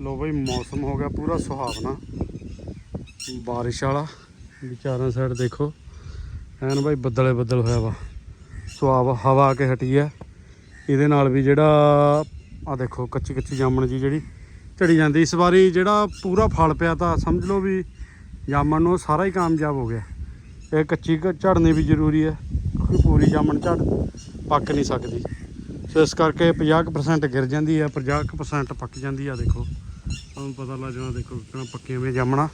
ਲੋ ਬਈ, ਮੌਸਮ ਹੋ ਗਿਆ ਪੂਰਾ ਸੁਹਾਵਣਾ। ਬਾਰਿਸ਼ ਵਾਲਾ ਵਿਚਾਰਾਂ ਸਾਈਡ ਦੇਖੋ। ਐਨ ਬਾਈ ਬੱਦਲੇ ਬੱਦਲ ਹੋਇਆ ਵਾ। ਸੁਹਾਵ ਹਵਾ ਆ ਕੇ ਹਟੀ ਹੈ ਇਹਦੇ ਨਾਲ ਵੀ ਜਿਹੜਾ ਆ ਦੇਖੋ, ਕੱਚੀ ਕੱਚੀ ਜਾਮਣ ਜੀ ਜਿਹੜੀ ਝੜੀ ਜਾਂਦੀ। ਇਸ ਵਾਰੀ ਜਿਹੜਾ ਪੂਰਾ ਫਲ ਪਿਆ ਤਾਂ ਸਮਝ ਲਓ ਵੀ ਜਾਮਣ ਨੂੰ ਸਾਰਾ ਹੀ ਕਾਮਯਾਬ ਹੋ ਗਿਆ। ਇਹ ਕੱਚੀ ਝੜਨੀ ਵੀ ਜ਼ਰੂਰੀ ਹੈ ਕਿਉਂਕਿ ਪੂਰੀ ਜਾਮਣ ਝੜ ਪੱਕ ਨਹੀਂ ਸਕਦੀ। ਸੋ ਇਸ ਕਰਕੇ 50% ਗਿਰ ਜਾਂਦੀ ਹੈ 50% ਪੱਕ ਜਾਂਦੀ ਆ, ਦੇਖੋ। ਤੁਹਾਨੂੰ ਪਤਾ ਲੱਗ ਜਾਣਾ, ਦੇਖੋ ਕਿੰਨਾ ਪੱਕੀਆਂ ਵੀ ਜਾਮਣਾ।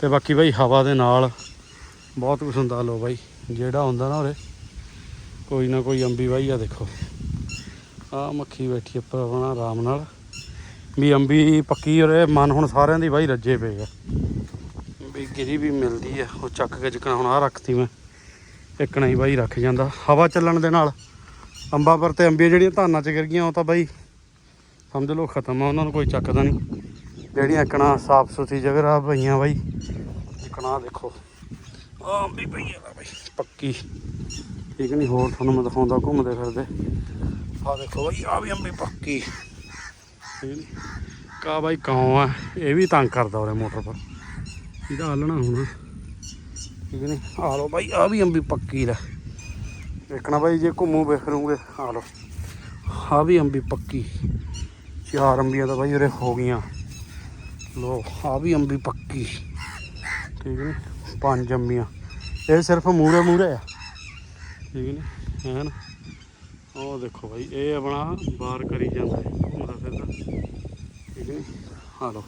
ਤੇ ਬਾਕੀ ਬਾਈ ਹਵਾ ਦੇ ਨਾਲ ਬਹੁਤ ਕੁਝ ਹੁੰਦਾ ਲੋ ਬਾਈ, ਜਿਹੜਾ ਹੁੰਦਾ ਨਾ ਉਰੇ, ਕੋਈ ਨਾ ਕੋਈ ਅੰਬੀ ਬਾਈ ਆ ਦੇਖੋ। ਆ ਮੱਖੀ ਬੈਠੀ ਉੱਪਰ ਆਪਣਾ, ਆਰਾਮ ਨਾਲ। ਵੀ ਅੰਬੀ ਪੱਕੀ ਉਰੇ, ਮਨ ਹੁਣ ਸਾਰਿਆਂ ਦੀ ਬਾਈ ਰੱਜੇ ਪਏ ਆ। ਵੀ ਗਿਰੀ ਵੀ ਮਿਲਦੀ ਆ, ਉਹ ਚੱਕ ਕੇ ਜਿਕਣਾ ਹੁਣ ਆ ਰੱਖਤੀ ਮੈਂ। ਇੱਕ ਨਹੀਂ ਬਾਈ ਰੱਖ ਜਾਂਦਾ, ਹਵਾ ਚੱਲਣ ਦੇ ਨਾਲ। ਅੰਬਾਂ ਪਰ ਤੇ ਅੰਬੀਆਂ ਜਿਹੜੀਆਂ ਧਾਨਾਂ 'ਚ ਗਿਰ ਗਈਆਂ, ਉਹ ਤਾਂ ਬਾਈ ਸਮਝ ਲਓ ਖਤਮ ਆ, ਉਹਨਾਂ ਨੂੰ ਕੋਈ ਚੱਕਦਾ ਨਹੀਂ। ਜਿਹੜੀਆਂ ਇਕਣਾ ਸਾਫ਼ ਸੁਥਰੀ ਜਗ੍ਹਾ ਪਈਆਂ ਬਾਈ। ਇਕਣਾ ਦੇਖੋ। ਆ ਅੰਬੀ ਪਈ ਆ ਬਾਈ। ਪੱਕੀ। ਠੀਕ ਨਹੀਂ ਹੋਰ ਤੁਹਾਨੂੰ ਮੈਂ ਦਿਖਾਉਂਦਾ ਘੁੰਮਦੇ ਫਿਰਦੇ। ਆ ਦੇਖੋ ਬਾਈ ਆ ਵੀ ਅੰਬੀ ਪੱਕੀ। ਠੀਕ ਨਹੀਂ। ਕਾ ਬਾਈ ਕਾਉ ਆ? ਇਹ ਵੀ ਤੰਗ ਕਰਦਾ ਉਰੇ ਮੋਟਰ ਪਰ। ਇਹਦਾ ਹੱਲਣਾ ਹੁਣ। ਠੀਕ ਨਹੀਂ। ਆ ਲੋ ਬਾਈ ਆ ਵੀ ਅੰਬੀ ਪੱਕੀ ਦਾ। ਦੇਖਣਾ ਬਾਈ ਜੇ ਘੁੰਮੂ ਫਿਰੂਗੇ ਆ ਲੋ ਆ ਵੀ ਅੰਬੀ ਪੱਕੀ। ਚਾਰ ਅੰਬੀਆਂ ਤਾਂ ਬਾਈ ਉਰੇ ਹੋ ਗਈਆਂ। ਲੋ ਆ ਵੀ ਅੰਬੀ ਪੱਕੀ। ਠੀਕ ਨਹੀਂ ਪੰਜ ਅੰਬੀਆਂ। ਇਹ ਸਿਰਫ ਮੂਰੇ ਮੂਰੇ ਆ। ਠੀਕ ਨਹੀਂ ਹੈ ਨਾ। ਉਹ ਦੇਖੋ ਬਾਈ, ਇਹ ਆਪਣਾ ਬਾਹਰ ਕਰੀ ਜਾਂਦਾ ਹੈ। ਘੁੰਮਦਾ ਫਿਰਦਾ ਠੀਕ ਨਹੀਂ ਆ ਲੋ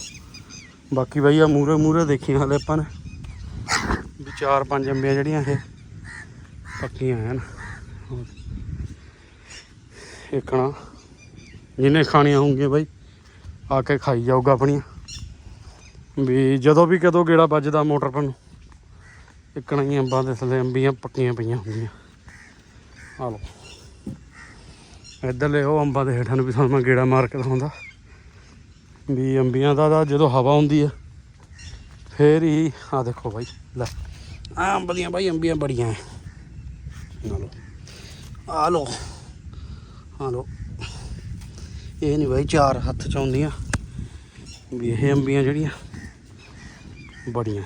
ਬਾਕੀ ਬਾਈ ਆ ਮੂਰੇ ਮੂਰੇ ਦੇਖੀਆਂ ਹਾਲੇ ਆਪਾਂ ਨੇ। ਵੀ ਚਾਰ ਪੰਜ ਅੰਬੀਆਂ ਜਿਹੜੀਆਂ ਇਹ ਪੱਕੀਆਂ ਹਨ ਇੱਕਣਾ ਜਿਹਨੇ ਖਾਣੀਆਂ ਹੋਣਗੀਆਂ ਬਾਈ, ਆ ਕੇ ਖਾਈ ਜਾਊਗਾ ਆਪਣੀਆਂ। ਵੀ ਜਦੋਂ ਵੀ ਕਦੋਂ ਗੇੜਾ ਵੱਜਦਾ ਮੋਟਰ ਪਰ ਨੂੰ। ਇੱਕਣਾ ਹੀ ਅੰਬਾਂ ਦੇ ਥੱਲੇ ਅੰਬੀਆਂ ਪੱਕੀਆਂ ਪਈਆਂ ਹੁੰਦੀਆਂ। ਆ ਲਓ। ਇੱਧਰਲੇ ਉਹ ਅੰਬਾਂ ਦੇ ਹੇਠਾਂ ਨੂੰ ਵੀ ਤੁਹਾਨੂੰ ਮੈਂ ਗੇੜਾ ਮਾਰ ਕੇ ਦਿਖਾਉਂਦਾ। ਵੀ ਅੰਬੀਆਂ ਦਾ ਤਾਂ ਜਦੋਂ ਹਵਾ ਹੁੰਦੀ ਆ, ਫੇਰ ਹੀ ਆ ਦੇਖੋ ਬਾਈ, ਲੈ। ਆ ਅੰਬ ਦੀਆਂ ਬਾਈ, ਅੰਬੀਆਂ ਬੜੀਆਂ ਐ। ਆ ਲੋ ਆ ਲੋ ਆ ਲੋ ਇਹ ਨਹੀਂ ਬਾਈ, ਚਾਰ ਹੱਥ ਚ ਆਉਂਦੀਆਂ। ਵੀ ਇਹ ਅੰਬੀਆਂ ਜਿਹੜੀਆਂ ਬੜੀਆਂ।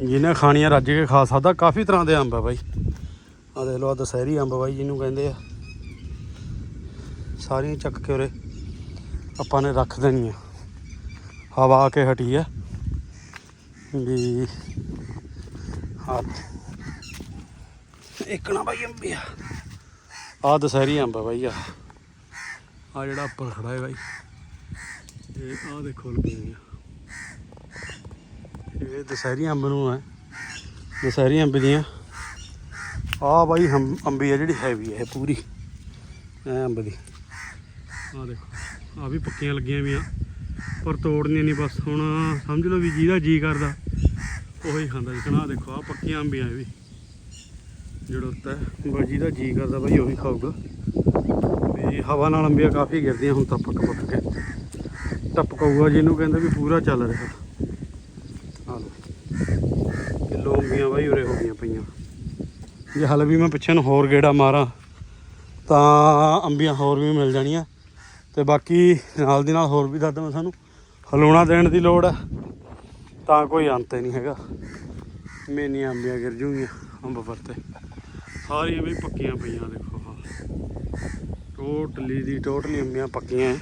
ਜਿਹਨੇ ਖਾਣੀਆਂ ਰੱਜ ਕੇ ਖਾ ਸਕਦਾ, ਕਾਫੀ ਤਰ੍ਹਾਂ ਦੇ ਅੰਬ ਆ ਬਾਈ। ਆ ਦੇਖ ਲਓ ਆ ਦਸਹਿਰੀ ਅੰਬ ਬਾਈ ਜਿਹਨੂੰ ਕਹਿੰਦੇ ਆ। ਸਾਰੀਆਂ ਚੱਕ ਕੇ ਉਰੇ ਆਪਾਂ ਨੇ ਰੱਖ ਦੇਣੀਆਂ। ਹਵਾ ਆ ਕੇ ਹਟੀ ਆ। ਵੀ ਹਾਂ ਇੱਕ ਨਾ ਬਾਈ ਅੰਬੀ ਆ। ਆ ਦਸਹਿਰੀ ਅੰਬ ਆ ਬਾਈ ਆ ਆ ਜਿਹੜਾ ਉੱਪਰ ਖੜਾ ਹੈ ਬਾਈ। ਇਹ ਆ ਦੇਖੋ ਲੱਗੀ ਇਹ ਦਸਹਿਰੀ ਅੰਬ ਨੂੰ ਹੈ। ਦਸਹਿਰੀ ਅੰਬ ਦੀਆਂ। ਆ ਬਾਈ ਹੰਬ- ਅੰਬੀ ਆ ਜਿਹੜੀ ਹੈਵੀ ਹੈ ਇਹ ਪੂਰੀ। ਐ ਅੰਬ ਦੀ। ਆ ਦੇਖੋ ਆ ਵੀ ਪੱਕੀਆਂ ਲੱਗੀਆਂ ਵੀ ਆ ਪਰ ਤੋੜਨੀਆਂ ਨਹੀਂ, ਬਸ ਹੁਣ ਸਮਝ ਲਓ ਵੀ ਜਿਹਦਾ ਜੀ ਕਰਦਾ, ਉਹੀ ਖਾਂਦਾ ਜਿਕਣਾ ਆਹ ਦੇਖੋ ਆ ਪੱਕੀਆਂ ਅੰਬੀਆਂ ਇਹ ਵੀ। ਜਿਹੜਾ ਉੱਤੇ ਬਸ ਜਿਹਦਾ ਜੀ ਕਰਦਾ ਬਾਈ, ਉਹੀ ਖਾਊਗਾ। ਵੀ ਹਵਾ ਨਾਲ ਅੰਬੀਆਂ ਕਾਫੀ ਗਿਰਦੀਆਂ, ਹੁਣ ਤਾਂ ਪੱਕ ਪੱਕ ਕੇ ਟਪਕਾਊਗਾ ਜਿਹਨੂੰ ਕਹਿੰਦੇ ਵੀ ਪੂਰਾ ਚੱਲ ਰਿਹਾ ਆ ਲੋ ਕਿਲੋ ਅੰਬੀਆਂ ਉਰੇ ਹੋ ਗਈਆਂ ਪਈਆਂ। ਜੇ ਹਲ ਵੀ ਮੈਂ ਪਿੱਛੇ ਨੂੰ ਹੋਰ ਗੇੜਾ ਮਾਰਾਂ, ਤਾਂ ਅੰਬੀਆਂ ਹੋਰ ਵੀ ਮਿਲ ਜਾਣੀਆਂ। ਤੇ ਬਾਕੀ ਨਾਲ ਦੀ ਨਾਲ ਹੋਰ ਵੀ ਦੱਸ ਮੈਂ ਸਾਨੂੰ ਹਲੂਣਾ ਦੇਣ ਦੀ ਲੋੜ ਹੈ ਤਾਂ ਕੋਈ ਅੰਤ ਹੀ ਨਹੀਂ ਹੈਗਾ। ਮੇਨੀਆਂ ਅੰਬੀਆਂ ਗਿਰ ਜੂਗੀਆਂ ਅੰਬ ਵਰਤੇ। ਸਾਰੀਆਂ ਵੀ ਪੱਕੀਆਂ ਪਈਆਂ, ਦੇਖੋ ਹਾਂ ਟੋਟਲੀ ਦੀ ਟੋਟਲੀ ਅੰਬੀਆਂ ਪੱਕੀਆਂ ਹੈ।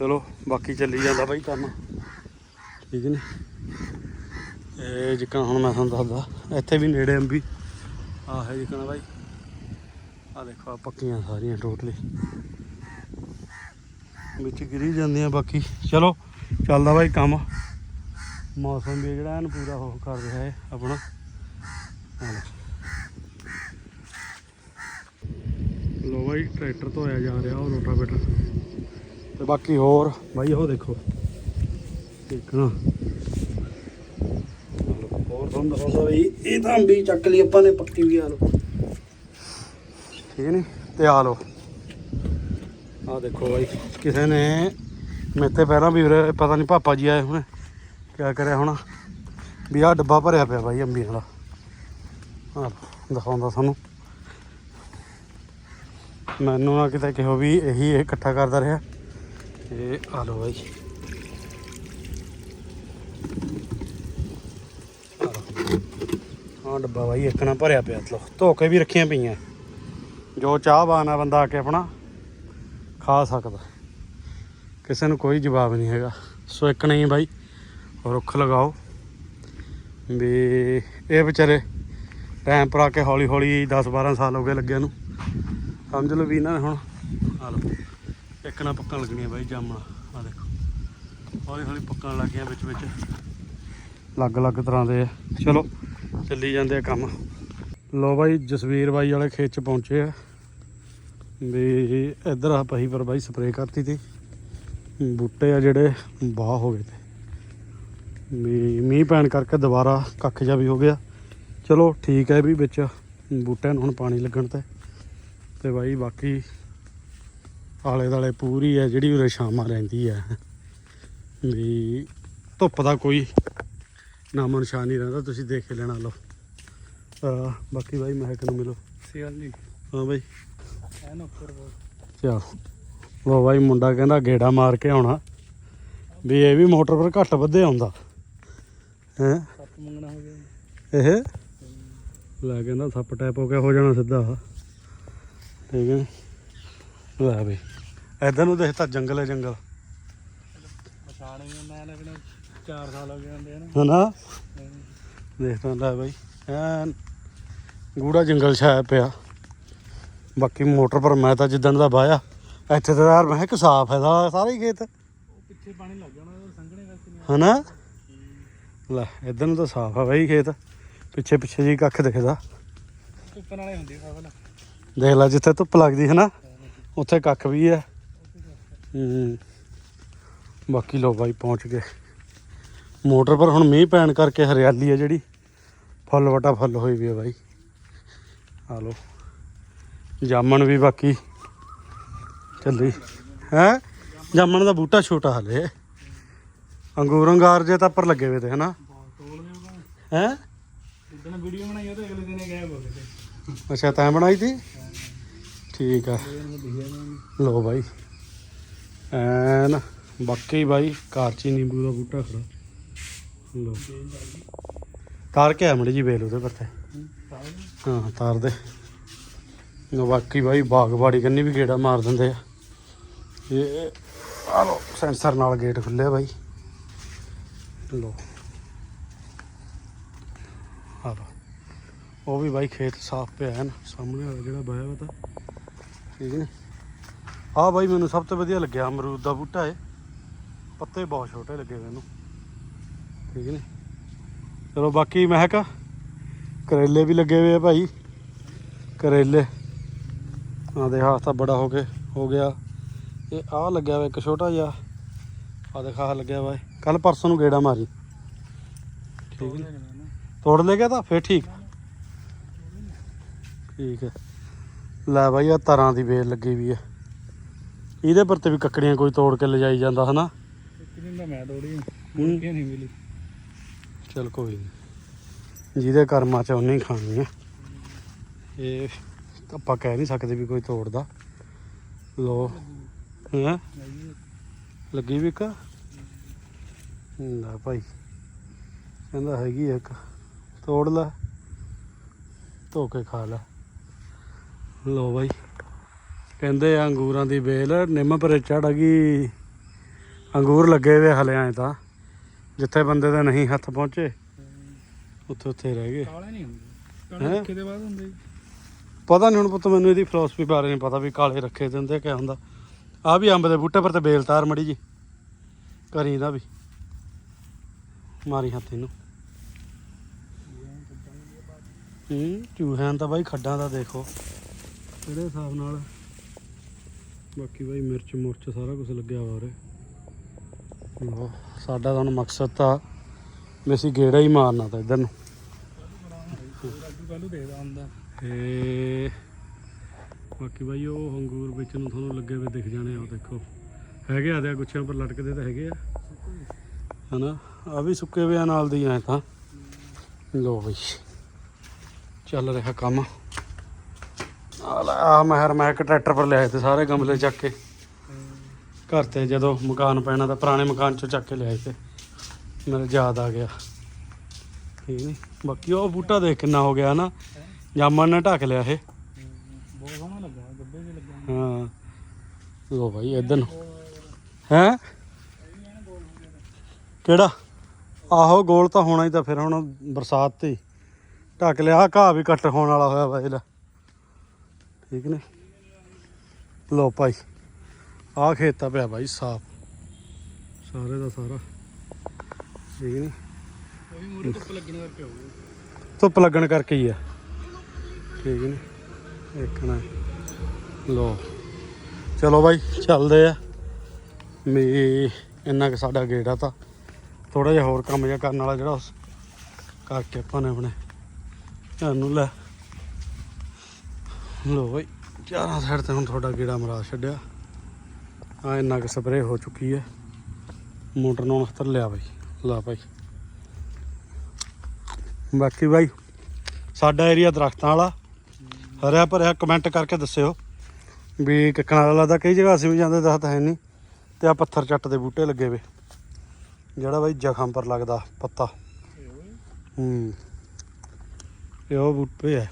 ਚਲੋ, ਬਾਕੀ ਚੱਲੀ ਜਾਂਦਾ ਬਾਈ ਕੰਮ। ਠੀਕ ਨੇ? ਇਹ ਜਿੱਕਣ ਹੁਣ ਮੈਂ ਤੁਹਾਨੂੰ ਦੱਸਦਾ, ਇੱਥੇ ਵੀ ਨੇੜੇ ਅੰਬੀ। ਆਹ ਹੈ ਜਿੱਕਣ ਬਾਈ। ਆ ਦੇਖੋ ਆ ਪੱਕੀਆਂ ਸਾਰੀਆਂ ਟੋਟਲੀ ਵਿੱਚ ਗਿਰੀ ਜਾਂਦੀਆਂ ਬਾਕੀ। ਚਲੋ, ਚੱਲਦਾ ਬਾਈ ਕੰਮ। ਮੌਸਮ ਵੀ ਜਿਹੜਾ ਐਨ ਪੂਰਾ ਉਹ ਕਰ ਰਿਹਾ ਹੈ ਆਪਣਾ। ਲਓ। ਲੋ ਬਾਈ, ਟਰੈਕਟਰ ਧੋਇਆ ਜਾ ਰਿਹਾ ਉਹ ਰੋਟਾਵੇਟਰ। ਤੇ ਬਾਕੀ ਹੋਰ, ਬਾਈ ਉਹ ਦੇਖੋ। ਇੱਕ ਨਾ ਤੁਹਾਨੂੰ ਬਈ। ਇਹ ਤਾਂ ਅੰਬੀ ਚੱਕ ਲਈ ਆਪਾਂ ਨੇ ਪੱਕੀ ਵੀ ਆ ਲੋ ਠੀਕ ਨੀ? ਤੇ ਆ ਲੋ ਆ ਦੇਖੋ ਬਾਈ। ਕਿਸੇ ਨੇ ਮੇਤੇ ਪਹਿਲਾਂ ਵੀ ਪਤਾ ਨਹੀਂ ਪਾਪਾ ਜੀ ਆਏ ਹੁਣੇ। ਕਿਆ ਕਰਿਆ ਹੋਣਾ? ਵੀ ਆਹ ਡੱਬਾ ਭਰਿਆ ਪਿਆ ਬਾਈ ਅੰਬੀਆਂ ਦਾ ਆ ਦਿਖਾਉਂਦਾ ਤੁਹਾਨੂੰ ਮੈਨੂੰ ਨਾ ਕਿਤੇ ਕਿਹੋ ਵੀ ਇਹੀ ਇਹ ਇਕੱਠਾ ਕਰਦਾ ਰਿਹਾ। ਇਹ ਆ ਲਓ ਬਾਈ ਆ ਲਓ। ਹਾਂ ਡੱਬਾ ਬਾਈ, ਇੱਕ ਨਾ ਭਰਿਆ ਪਿਆ ਲੋ ਧੋ ਕੇ ਵੀ ਰੱਖੀਆਂ ਪਈਆਂ। ਜੋ ਚਾਹ ਆ ਬੰਦਾ ਆ ਕੇ ਆਪਣਾ ਖਾ ਸਕਦਾ। ਕਿਸੇ ਨੂੰ ਕੋਈ ਜਵਾਬ ਨਹੀਂ ਹੈਗਾ। ਸੋ ਇੱਕ ਨਹੀਂ ਬਾਈ, ਰੁੱਖ ਲਗਾਓ। ਵੀ ਇਹ ਵਿਚਾਰੇ ਟਾਈਮ ਪਰ ਆ ਕੇ ਹੌਲੀ ਹੌਲੀ 10 12 ਸਾਲ ਹੋ ਗਏ ਲੱਗਿਆ ਨੂੰ। ਸਮਝ ਲਓ ਵੀ ਇਹਨਾਂ ਨੇ ਹੁਣ ਆ ਲਓ। ਇੱਕ ਨਾ ਪੱਕਣ ਲੱਗਣੀਆਂ ਬਾਈ, ਜਾਮਣਾ। ਆ ਦੇਖੋ। ਹੌਲੀ ਹੌਲੀ ਪੱਕਣ ਲੱਗ ਗਈਆਂ ਵਿੱਚ ਵਿੱਚ ਅਲੱਗ-ਅਲੱਗ ਤਰ੍ਹਾਂ ਦੇ ਚਲੋ, ਚੱਲੀ ਜਾਂਦੇ ਆ ਕੰਮ। ਲੋ ਬਾਈ, ਜਸਵੀਰ ਬਾਈ ਵਾਲੇ ਖੇਤ ਚ ਪਹੁੰਚੇ ਆ। ਵੀ ਇੱਧਰ ਆ ਪਹੀ ਪਰ ਬਾਈ ਸਪਰੇਅ ਕਰਤੀ ਤੀ। ਬੂਟੇ ਆ ਜਿਹੜੇ ਬਾਹ ਹੋ ਗਏ ਤੇ। ਵੀ ਮੀਂਹ ਪੈਣ ਕਰਕੇ ਦੁਬਾਰਾ ਕੱਖ ਜਾ ਵੀ ਹੋ ਗਿਆ। ਚਲੋ, ਠੀਕ ਹੈ ਵੀ ਵਿੱਚ ਬੂਟਿਆਂ ਨੂੰ ਹੁਣ ਪਾਣੀ ਲੱਗਣ ਤੇ। ਤੇ ਬਾਈ ਬਾਕੀ ਆਲੇ ਦਾਲੇ ਪੂਰੀ ਹੈ ਜਿਹੜੀ ਉਰੇ ਛਾਵਾਂ ਰਹਿੰਦੀ ਹੈ। ਵੀ ਧੁੱਪ ਦਾ ਕੋਈ ਨਾਮੋ ਨਿਸ਼ਾਨ ਨਹੀਂ ਰਹਿੰਦਾ ਤੁਸੀਂ ਦੇਖ ਹੀ ਲੈਣਾ ਲਓ। ਅਹ ਬਾਕੀ ਬਾਈ ਮਹਿਕ ਨੂੰ ਮਿਲੋ। ਸਿਆਲ ਨਹੀਂ ਹਾਂ ਬਾਈ। ਐ ਨਾ ਉੱਪਰ ਬਹੁਤ। ਚਲੋ। ਲੋ ਬਾਈ ਮੁੰਡਾ ਕਹਿੰਦਾ ਗੇੜਾ ਮਾਰ ਕੇ ਆਉਣਾ। ਵੀ ਇਹ ਵੀ ਮੋਟਰ ਪਰ ਘੱਟ ਵੱਧੇ ਆਉਂਦਾ। ਹੈ? ਸੱਪ ਮੰਗਣਾ ਹੋ ਗਿਆ। ਇਹ? ਲੈ ਕਹਿੰਦਾ ਸੱਪ ਟੈਪ ਹੋ ਗਿਆ ਹੋ ਜਾਣਾ ਸਿੱਧਾ ਠੀਕ ਹੈ। ਲੈ ਬਈ। ਇਧਰ ਨੂੰ ਦੇਖ ਤਾਂ ਜੰਗਲ ਹੈ ਜੰਗਲ ਪਛਾਣ ਵੀ ਮੈਂ ਲੱਗਣਾ 4 ਸਾਲ ਹੋ ਗਏ ਹੁੰਦੇ ਹਨ ਹਨਾ? ਦੇਖ ਤਾਂ ਲੈ ਬਾਈ ਐਨ ਗੂੜਾ ਜੰਗਲ ਛਾਇਆ ਪਿਆ। ਬਾਕੀ ਮੋਟਰ ਪਰ ਮੈਂ ਤਾਂ ਜਿੱਦਣ ਦਾ ਵਾਇਆ ਇੱਥੇ ਤਾਂ ਯਾਰ ਮੈਂ ਕਿ ਸਾਫ਼ ਹੈ ਸਾਰਾ ਹੀ ਖੇਤ। ਪਿੱਛੇ ਪਾਣੀ ਲੱਗ ਜਾਣਾ ਸੰਘਣੇ ਕਰਕੇ ਹਨਾ? ਲੈ ਇਧਰ ਨੂੰ ਤਾਂ ਸਾਫ਼ ਆ ਬਾਈ ਖੇਤ। ਪਿੱਛੇ ਪਿੱਛੇ ਜੀ ਕੱਖ ਦਿਖਦਾ। ਉੱਪਰ ਨਾਲੇ ਹੁੰਦੀ ਫਸਲ ਦੇਖ ਲੈ ਜਿੱਥੇ ਧੁੱਪ ਲੱਗਦੀ ਹੈ ਨਾ ਉੱਥੇ ਕੱਖ ਵੀ ਹੈ। ਹੂੰ। ਬਾਕੀ ਲੋ ਬਾਈ ਪਹੁੰਚ ਗਏ। ਮੋਟਰ ਪਰ ਹੁਣ ਮੀਂਹ ਪੈਣ ਕਰਕੇ ਹਰਿਆਲੀ ਹੈ ਜਿਹੜੀ। ਫੁੱਲ ਵਟਾ ਫੁੱਲ ਹੋਈ ਵੀ ਹੈ ਬਾਈ। ਆ ਲੋ ਜਾਮਣ ਵੀ ਬਾਕੀ ਚੱਲੀ। ਹੈ? ਜਾਮਣ ਦਾ ਬੂਟਾ ਛੋਟਾ ਹਲੇ। ਅੰਗੂਰ ਅੰਗਾਰ ਜੇ ਤਾਂ ਪਰ ਲੱਗੇ ਹੋਏ ਤੇ, ਹਨਾ? ਹੈ? ਜਿੱਦਣ ਵੀਡੀਓ ਬਣਾਈ ਉਹ ਤਾਂ ਅਗਲੇ ਦਿਨ ਗਾਇਬ ਹੋ ਗਏ ਤੇ ਅੱਛਾ, ਤੈਂ ਬਣਾਈ ਸੀ ਠੀਕ ਆ। ਇਹ ਲੋ ਬਾਈ। ਐਨ, ਬਾਕੀ ਬਾਈ, ਕਾਰਚੀ ਨਿੰਬੂ ਦਾ ਬੂਟਾ ਖੜਾ। ਲੋ। ਤਾਰ ਕੇ ਆ ਮੜੀ ਜੀ ਵੇਲ ਉਹਦੇ ਪਰ ਹਾਂ, ਤਾਰ ਦੇ। ਲੋ ਬਾਕੀ ਬਾਈ ਬਾਗਬਾੜੀ ਕੰਨੀ ਵੀ ਗੇੜਾ ਮਾਰ ਦਿੰਦੇ ਆ। ਇਹ ਆ ਲੋ ਸੈਂਸਰ ਨਾਲ ਗੇਟ ਖੁੱਲਿਆ ਬਾਈ। ਲੋ ਆ ਉਹ ਵੀ ਬਾਈ ਖੇਤ ਸਾਫ਼ ਪਿਆ ਹੈ ਨਾ, ਸਾਹਮਣੇ ਵਾਲਾ ਜਿਹੜਾ ਬਾਇਆ ਵਾ ਤਾਂ। ਠੀਕ ਨੇ? ਆ ਬਾਈ ਮੈਨੂੰ ਸਭ ਤੋਂ ਵਧੀਆ ਲੱਗਿਆ ਅਮਰੂਦ ਦਾ ਬੂਟਾ ਏ ਪੱਤੇ ਬਹੁਤ ਛੋਟੇ ਲੱਗੇ ਮੈਨੂੰ। ਠੀਕ ਨੇ? ਚਲੋ ਬਾਕੀ ਮਹਿਕ ਕਰੇਲੇ ਵੀ ਲੱਗੇ ਹੋਏ ਆ ਭਾਈ। ਕਰੇਲੇ। ਆ ਦੇ ਹਾਥ ਤਾਂ ਬੜਾ ਹੋ ਕੇ ਹੋ ਗਿਆ। ਇਹ ਆ ਲੱਗਿਆ ਵਾ ਇੱਕ ਛੋਟਾ ਜਿਹਾ। ਆ ਦੇਖਾ ਆਹ ਲੱਗਿਆ ਵਾ ਕੱਲ ਪਰਸੋਂ ਨੂੰ ਗੇੜਾ ਮਾਰੀ। ਠੀਕ ਨੇ? ਤੋੜ ਲੈ ਗਿਆ ਤਾਂ ਫੇਰ ਠੀਕ। ਠੀਕ ਹੈ। ਲੈ ਬਾਈ ਆ ਤਰਾਂ ਦੀ ਵੇਲ ਲੱਗੀ ਵੀ ਹੈ ਇਹਦੇ ਪਰ ਤੇ ਵੀ ਕੱਕੜੀਆਂ ਕੋਈ ਤੋੜ ਕੇ ਲਿਜਾਈ ਜਾਂਦਾ ਹਨਾ? ਇੱਕ ਦਿਨ ਦਾ ਮੈਂ ਤੋੜੀ ਹੂੰ। ਮੁਰਗੀਆਂ ਨਹੀਂ ਮਿਲੀ। ਚਲ ਕੋਈ ਨਹੀਂ ਜਿਹਦੇ ਕਰਮਾਂ ਚ ਉਹਨੇ ਹੀ ਖਾਣੀ ਹੈ ਇਹ ਆਪਾਂ ਕਹਿ ਨਹੀਂ ਸਕਦੇ ਵੀ ਕੋਈ ਤੋੜਦਾ। ਲੋ ਹੈ? ਲੱਗੀ ਵੀ ਇੱਕ? ਲੈ ਭਾਈ। ਕਹਿੰਦਾ ਹੈਗੀ ਆ ਇੱਕ। ਤੋੜ ਲੈ। ਧੋ ਕੇ ਖਾ ਲੈ। ਲੋ ਬਾਈ। ਕਹਿੰਦੇ ਆ ਅੰਗੂਰਾਂ ਦੀ ਵੇਲ ਨਿੰਮ ਪਰ ਚੜ ਗਈ ਅੰਗੂਰ ਲੱਗੇ ਵੇ ਹਲੇ ਐ ਤਾਂ। ਜਿੱਥੇ ਬੰਦੇ ਦੇ ਨਹੀਂ ਹੱਥ ਪਹੁੰਚੇ ਉੱਥੇ ਉੱਥੇ ਰਹਿ ਗਏ। ਕਾਲੇ ਨਹੀਂ ਹੁੰਦੇ? ਕਾਲੇ ਰੱਖੇ ਦੇ ਬਾਅਦ ਹੁੰਦੇ। ਪਤਾ ਨਹੀਂ ਹੁਣ ਪੁੱਤ ਮੈਨੂੰ ਇਹਦੀ ਫਿਲਾਸਫੀ ਬਾਰੇ ਨਹੀਂ ਪਤਾ ਵੀ ਕਾਲੇ ਰੱਖੇ ਦੇ ਹੁੰਦੇ ਕਿਆ ਹੁੰਦਾ। ਆ ਵੀ ਅੰਬ ਦੇ ਬੂਟੇ ਪਰ ਤੇ ਬੇਲ ਤਾਰ ਮੜੀ ਜੀ। ਕਰੀ ਦਾ ਵੀ। ਮਾਰੀ ਹੱਥ ਇਹਨੂੰ। ਹੂੰ ਚੂਹਿਆਂ ਤਾਂ ਬਾਈ ਖੱਡਾਂ ਦਾ ਦੇਖੋ। ਕਿਹੜੇ ਹਿਸਾਬ ਨਾਲ ਬਾਕੀ ਬਾਈ ਮਿਰਚ ਮੁਰਚ ਸਾਰਾ ਕੁਝ ਲੱਗਿਆ ਵਾ ਉਰੇ। ਸਾਡਾ ਤਾਂ ਹੁਣ ਮਕਸਦ ਤਾਂ ਵੀ ਅਸੀਂ ਗੇੜਾ ਹੀ ਮਾਰਨਾ ਤਾਂ ਇੱਧਰ ਨੂੰ। ਤੇ ਬਾਕੀ ਬਾਈ ਉਹ ਅੰਗੂਰ ਵਿੱਚ ਨੂੰ ਤੁਹਾਨੂੰ ਲੱਗੇ ਹੋਏ ਦਿਖ ਜਾਣੇ ਆ, ਉਹ ਦੇਖੋ। ਹੈਗੇ ਆ ਦੇ ਗੁੱਛਿਆਂ ਪਰ ਲਟਕਦੇ ਤਾਂ ਹੈਗੇ ਆ। ਹਨਾ? ਆ ਵੀ ਸੁੱਕੇ ਹੋਏ ਆ ਨਾਲ ਦੀ ਐ ਤਾਂ। ਲੋ ਬਈ। ਚੱਲ ਰਿਹਾ ਕੰਮ। ਆ ਲੈ ਆ ਮਹਿਰ ਮੈਂ ਇੱਕ ਟਰੈਕਟਰ ਪਰ ਲਿਆਏ ਤੇ ਸਾਰੇ ਗਮਲੇ ਚੱਕ ਕੇ। ਘਰ ਤੇ ਜਦੋਂ ਮਕਾਨ ਪੈਣਾ ਤਾਂ ਪੁਰਾਣੇ ਮਕਾਨ ਚੋਂ ਚੱਕ ਕੇ ਲਿਆਏ ਤੇ ਮੇਰੇ ਯਾਦ ਆ ਗਿਆ। ਠੀਕ ਨਹੀਂ ਬਾਕੀ ਉਹ ਬੂਟਾ ਦੇਖ ਕਿੰਨਾ ਹੋ ਗਿਆ ਨਾ। ਜਾਮਨ ਨੇ ਢੱਕ ਲਿਆ ਇਹ। ਬਹੁਤ ਸੋਹਣਾ ਲੱਗਾ ਗੱਬੇ ਵੀ ਲੱਗਾ ਹਾਂ। ਲੋ ਭਾਈ ਇਧਰ ਨੂੰ। ਹੈ? ਕਿਹੜਾ? ਆਹੋ ਗੋਲ ਤਾਂ ਹੋਣਾ ਹੀ ਤਾਂ ਫਿਰ ਹੁਣ ਬਰਸਾਤ ਤੇ। ਢੱਕ ਲਿਆ ਘਾਹ ਵੀ ਕੱਟ ਹੋਣ ਵਾਲਾ ਹੋਇਆ ਵਾ ਇਹਦਾ। ਠੀਕ ਨੇ? ਲੋ ਭਾਈ। ਆਹ ਖੇਤਾ ਪਿਆ ਭਾਈ ਸਾਫ਼। ਸਾਰੇ ਦਾ ਸਾਰਾ। ਠੀਕ ਨੇ? ਉਹ ਵੀ ਮੂਰੇ ਧੁੱਪ ਲੱਗਣ ਕਰਕੇ ਹੋਊਗਾ ਧੁੱਪ ਲੱਗਣ ਕਰਕੇ ਹੀ ਆ। ਠੀਕ ਨੇ? ਦੇਖਣਾ ਲੋ ਚਲੋ ਬਾਈ ਚੱਲਦੇ ਆ। ਵੀ ਇੰਨਾ ਕਿ ਸਾਡਾ ਗੇੜਾ ਤਾਂ। ਥੋੜਾ ਜਿਹਾ ਹੋਰ ਕੰਮ ਜਿਹਾ ਕਰਨ ਵਾਲਾ ਜਿਹੜਾ ਉਸ ਕਰਕੇ ਆਪਾਂ ਨੇ ਆਪਣੇ ਘਰ ਨੂੰ ਲੈ। ਲੋ ਬਾਈ ਚਾਰਾਂ ਸਾਈਡ ਤੇ ਹੁਣ ਤੁਹਾਡਾ ਗੇੜਾ ਮਰਾ ਛੱਡਿਆ। ਆ ਇੰਨਾ ਕਿ ਸਪਰੇਅ ਹੋ ਚੁੱਕੀ ਹੈ। ਮੋਟਰ ਨੂੰ ਹੱਥ ਲਿਆ ਬਾਈ, ਲਾ ਬਾਈ। ਬਾਕੀ ਬਾਈ, ਸਾਡਾ ਏਰੀਆ ਦਰਖਤਾਂ ਵਾਲਾ, ਹਰਿਆ ਭਰਿਆ ਕਮੈਂਟ ਕਰਕੇ ਦੱਸਿਓ ਵੀ ਕਿੱਕਣਾ ਵਾਲਾ ਦਾ ਕਈ ਜਗ੍ਹਾ ਅਸੀਂ ਵੀ ਜਾਂਦੇ, ਦਰਖਤ ਹੈ ਨਹੀਂ, ਤੇ ਆ ਪੱਥਰ ਚੱਟ ਦੇ ਬੂਟੇ ਲੱਗੇ ਵੇ। ਜਿਹੜਾ ਬਾਈ ਜ਼ਖਮ ਪਰ ਲੱਗਦਾ, ਪੱਤਾ। ਹੂੰ, ਇਹ ਉਹ ਬੂਟੇ ਹੈ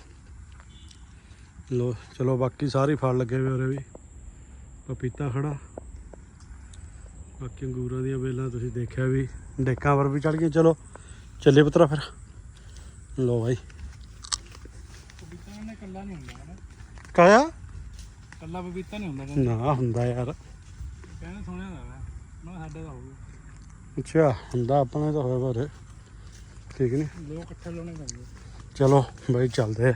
ਲੋ, ਚਲੋ ਬਾਕੀ ਸਾਰੇ ਫਲ ਲੱਗੇ ਵੇ ਉਰੇ ਵੀ। ਪਪੀਤਾ ਖੜਾ। ਬਾਕੀ ਅੰਗੂਰਾਂ ਦੀਆਂ ਵੇਲਾਂ ਤੁਸੀਂ ਦੇਖਿਆ ਵੀ ਡੇਕਾਂ ਪਰ ਵੀ ਚੜ ਗਈਆਂ। ਚਲੋ ਚੱਲੇ ਪੁੱਤਰਾ ਫਿਰ। ਲੋ ਭਾਈ ਨੇ ਕੱਲਾ ਨਹੀਂ ਹੁੰਦਾ ਨਾ ਕਾਇਆ? ਕੱਲਾ ਪਪੀਤਾ ਨਹੀਂ ਹੁੰਦਾ ਕਹਿੰਦੇ। ਨਾ ਹੁੰਦਾ ਯਾਰ। ਕਹਿੰਦੇ ਸੁਣਿਆ ਦਾ ਮੈਂ। ਮੈਂ ਸਾਡੇ ਦਾ ਹੋਊਗਾ ਅੱਛਾ ਹੁੰਦਾ ਆਪਣੇ ਤਾਂ ਹੋਇਆ ਬਾਰੇ ਠੀਕ ਨਹੀਂ ਲੋਕ ਇਕੱਠੇ ਲਾਉਣੇ ਪੈਂਦੇ। ਚਲੋ ਬਾਈ ਚੱਲਦੇ ਆ।